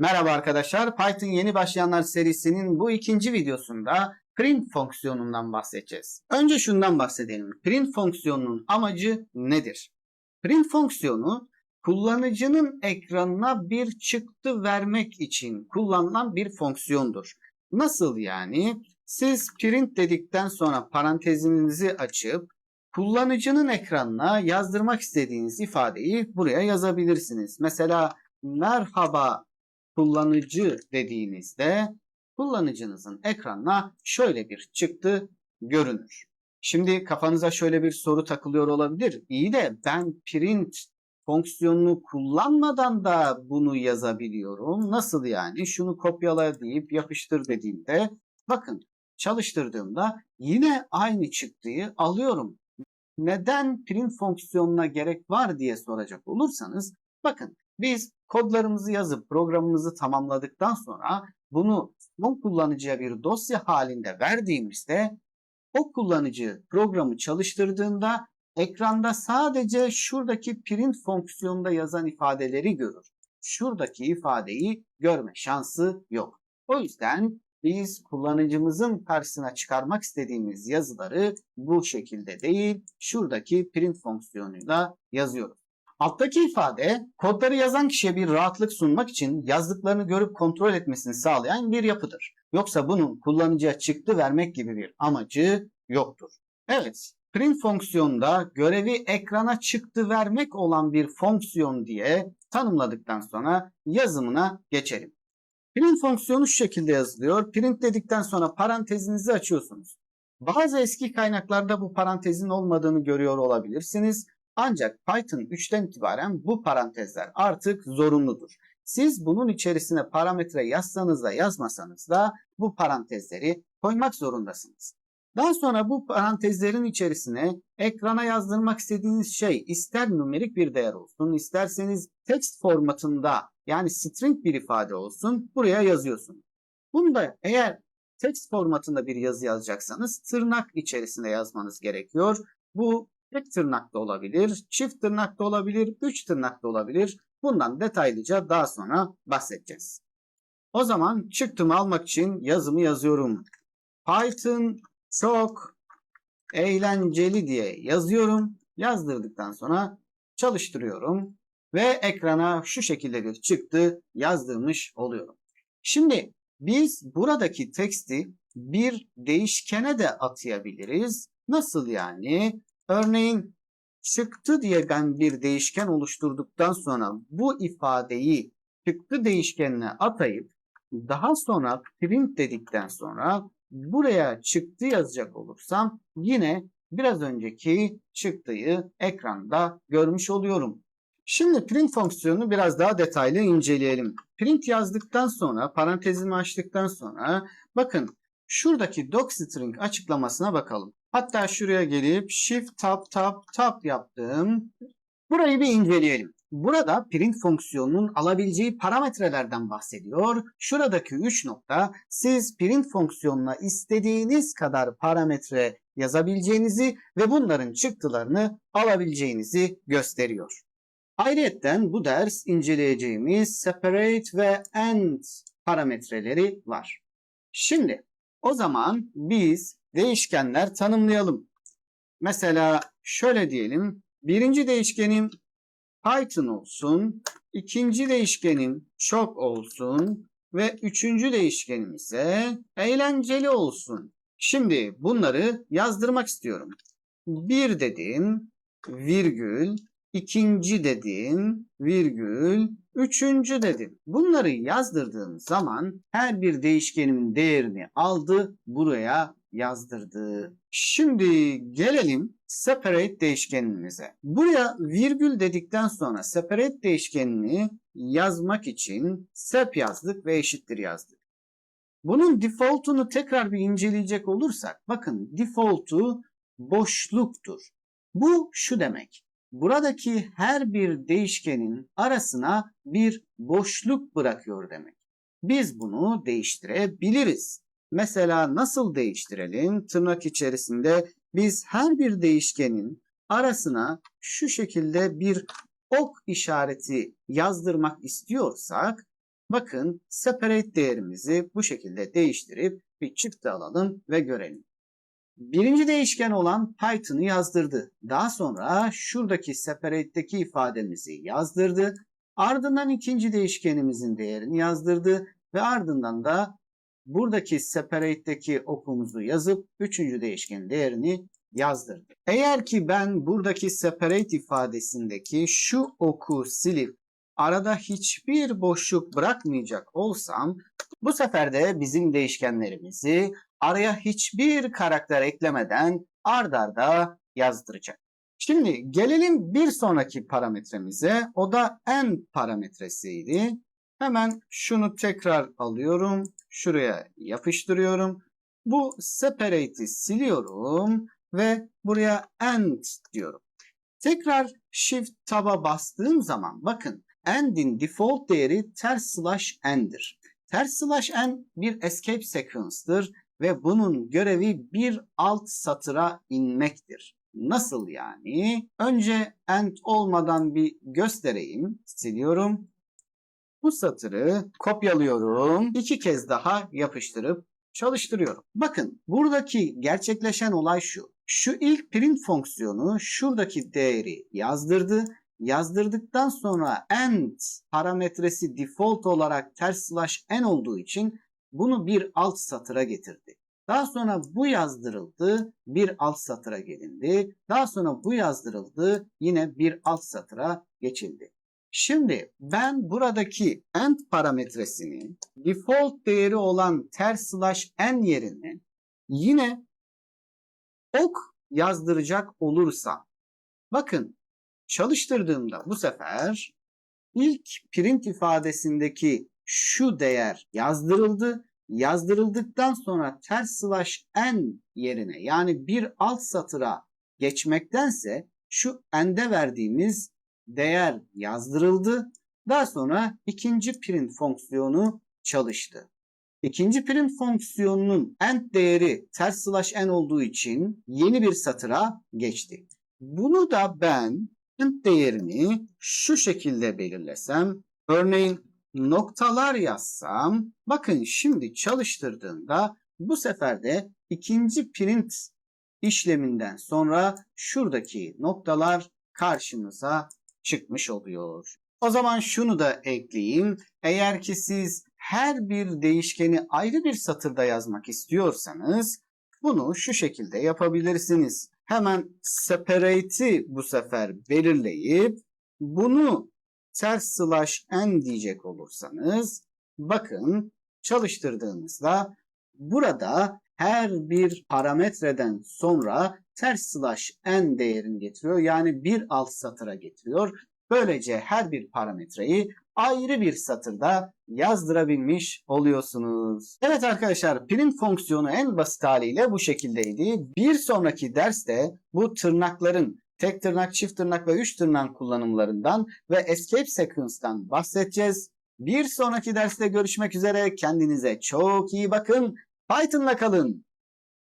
Merhaba arkadaşlar. Python yeni başlayanlar serisinin bu ikinci videosunda print fonksiyonundan bahsedeceğiz. Önce şundan bahsedelim. Print fonksiyonunun amacı nedir? Print fonksiyonu kullanıcının ekranına bir çıktı vermek için kullanılan bir fonksiyondur. Nasıl yani? Siz print dedikten sonra parantezinizi açıp kullanıcının ekranına yazdırmak istediğiniz ifadeyi buraya yazabilirsiniz. Mesela merhaba kullanıcı dediğinizde kullanıcınızın ekranına şöyle bir çıktı görünür. Şimdi kafanıza şöyle bir soru takılıyor olabilir. İyi de ben print fonksiyonunu kullanmadan da bunu yazabiliyorum. Nasıl yani? Şunu kopyala deyip yapıştır dediğimde bakın çalıştırdığımda yine aynı çıktıyı alıyorum. Neden print fonksiyonuna gerek var diye soracak olursanız bakın biz kodlarımızı yazıp programımızı tamamladıktan sonra bunu son kullanıcıya bir dosya halinde verdiğimizde o kullanıcı programı çalıştırdığında ekranda sadece şuradaki print fonksiyonunda yazan ifadeleri görür. Şuradaki ifadeyi görme şansı yok. O yüzden biz kullanıcımızın karşısına çıkarmak istediğimiz yazıları bu şekilde değil, şuradaki print fonksiyonuyla yazıyoruz. Alttaki ifade kodları yazan kişiye bir rahatlık sunmak için yazdıklarını görüp kontrol etmesini sağlayan bir yapıdır. Yoksa bunun kullanıcıya çıktı vermek gibi bir amacı yoktur. Evet, print fonksiyonunda görevi ekrana çıktı vermek olan bir fonksiyon diye tanımladıktan sonra yazımına geçelim. Print fonksiyonu şu şekilde yazılıyor. Print dedikten sonra parantezinizi açıyorsunuz. Bazı eski kaynaklarda bu parantezin olmadığını görüyor olabilirsiniz. Ancak Python 3'ten itibaren bu parantezler artık zorunludur. Siz bunun içerisine parametre yazsanız da yazmasanız da bu parantezleri koymak zorundasınız. Daha sonra bu parantezlerin içerisine ekrana yazdırmak istediğiniz şey ister numerik bir değer olsun, isterseniz text formatında yani string bir ifade olsun buraya yazıyorsunuz. Bunda eğer text formatında bir yazı yazacaksanız tırnak içerisinde yazmanız gerekiyor. Bu tek tırnak da olabilir, çift tırnak da olabilir, üç tırnak da olabilir. Bundan detaylıca daha sonra bahsedeceğiz. O zaman çıktımı almak için yazımı yazıyorum. Python çok eğlenceli diye yazıyorum. Yazdırdıktan sonra çalıştırıyorum ve ekrana şu şekilde bir çıktı yazdırmış oluyorum. Şimdi biz buradaki teksti bir değişkene de atayabiliriz. Nasıl yani? Örneğin çıktı diye ben bir değişken oluşturduktan sonra bu ifadeyi çıktı değişkenine atayıp daha sonra print dedikten sonra buraya çıktı yazacak olursam yine biraz önceki çıktıyı ekranda görmüş oluyorum. Şimdi print fonksiyonunu biraz daha detaylı inceleyelim. Print yazdıktan sonra parantezimi açtıktan sonra bakın şuradaki docstring açıklamasına bakalım. Hatta şuraya gelip shift tab tab tab yaptım. Burayı bir inceleyelim. Burada print fonksiyonunun alabileceği parametrelerden bahsediyor. Şuradaki 3 nokta siz print fonksiyonuna istediğiniz kadar parametre yazabileceğinizi ve bunların çıktılarını alabileceğinizi gösteriyor. Ayrıca bu ders inceleyeceğimiz separate ve end parametreleri var. Şimdi o zaman biz değişkenler tanımlayalım. Mesela şöyle diyelim. Birinci değişkenim Python olsun. ikinci değişkenim çok olsun. Ve üçüncü değişkenim ise eğlenceli olsun. Şimdi bunları yazdırmak istiyorum. Bir dedim, virgül, ikinci dedim, virgül, üçüncü dedim. Bunları yazdırdığım zaman her bir değişkenimin değerini aldı, buraya yazdırdı. Şimdi gelelim separate değişkenimize. Buraya virgül dedikten sonra separate değişkenini yazmak için sep yazdık ve eşittir yazdık. Bunun default'unu tekrar bir inceleyecek olursak bakın default'u boşluktur. Bu şu demek. Buradaki her bir değişkenin arasına bir boşluk bırakıyor demek. Biz bunu değiştirebiliriz. Mesela nasıl değiştirelim? Tırnak içerisinde biz her bir değişkenin arasına şu şekilde bir ok işareti yazdırmak istiyorsak Bakın separate değerimizi bu şekilde değiştirip bir çıktı alalım ve görelim. Birinci değişken olan Python'ı yazdırdı. Daha sonra şuradaki separate'deki ifademizi yazdırdı. Ardından ikinci değişkenimizin değerini yazdırdı ve ardından da buradaki separate'deki okumuzu yazıp üçüncü değişkenin değerini yazdırdı. Eğer ki ben buradaki separate ifadesindeki şu oku silip arada hiçbir boşluk bırakmayacak olsam bu sefer de bizim değişkenlerimizi araya hiçbir karakter eklemeden ard arda yazdıracak. Şimdi gelelim bir sonraki parametremize. O da n parametresiydi. Hemen şunu tekrar alıyorum. Şuraya yapıştırıyorum. Bu separate'i siliyorum ve buraya end diyorum. Tekrar shift tab'a bastığım zaman bakın end'in default değeri ters slash n'dir. Ters slash n bir escape sequence'dır ve bunun görevi bir alt satıra inmektir. Nasıl yani? Önce end olmadan bir göstereyim. Siliyorum. Bu satırı kopyalıyorum. iki kez daha yapıştırıp çalıştırıyorum. Bakın buradaki gerçekleşen olay şu. Şu ilk print fonksiyonu şuradaki değeri yazdırdı. Yazdırdıktan sonra end parametresi default olarak ters slash n olduğu için bunu bir alt satıra getirdi. Daha sonra bu yazdırıldı, bir alt satıra gelindi. Daha sonra bu yazdırıldı, yine bir alt satıra geçildi. Şimdi ben buradaki end parametresini default değeri olan ters slash n yerine yine ok yazdıracak olursam bakın çalıştırdığımda bu sefer ilk print ifadesindeki şu değer yazdırıldı. Yazdırıldıktan sonra ters slash n yerine yani bir alt satıra geçmektense şu n'de verdiğimiz değer yazdırıldı. Daha sonra ikinci print fonksiyonu çalıştı. İkinci print fonksiyonunun end değeri ters slash n olduğu için yeni bir satıra geçti. Bunu da ben end değerini şu şekilde belirlesem, örneğin noktalar yazsam, bakın şimdi çalıştırdığımda bu sefer de ikinci print işleminden sonra şuradaki noktalar karşımıza çıkmış oluyor. O zaman şunu da ekleyeyim. Eğer ki siz her bir değişkeni ayrı bir satırda yazmak istiyorsanız bunu şu şekilde yapabilirsiniz. Hemen separate'i bu sefer belirleyip bunu ters slash n diyecek olursanız bakın çalıştırdığınızda burada her bir parametreden sonra ters slash n değerini getiriyor. Yani bir alt satıra getiriyor. Böylece her bir parametreyi ayrı bir satırda yazdırabilmiş oluyorsunuz. Evet arkadaşlar print fonksiyonu en basit haliyle bu şekildeydi. Bir sonraki derste bu tırnakların tek tırnak, çift tırnak ve üç tırnak kullanımlarından ve escape sequence'dan bahsedeceğiz. Bir sonraki derste görüşmek üzere. Kendinize çok iyi bakın. Python'la kalın.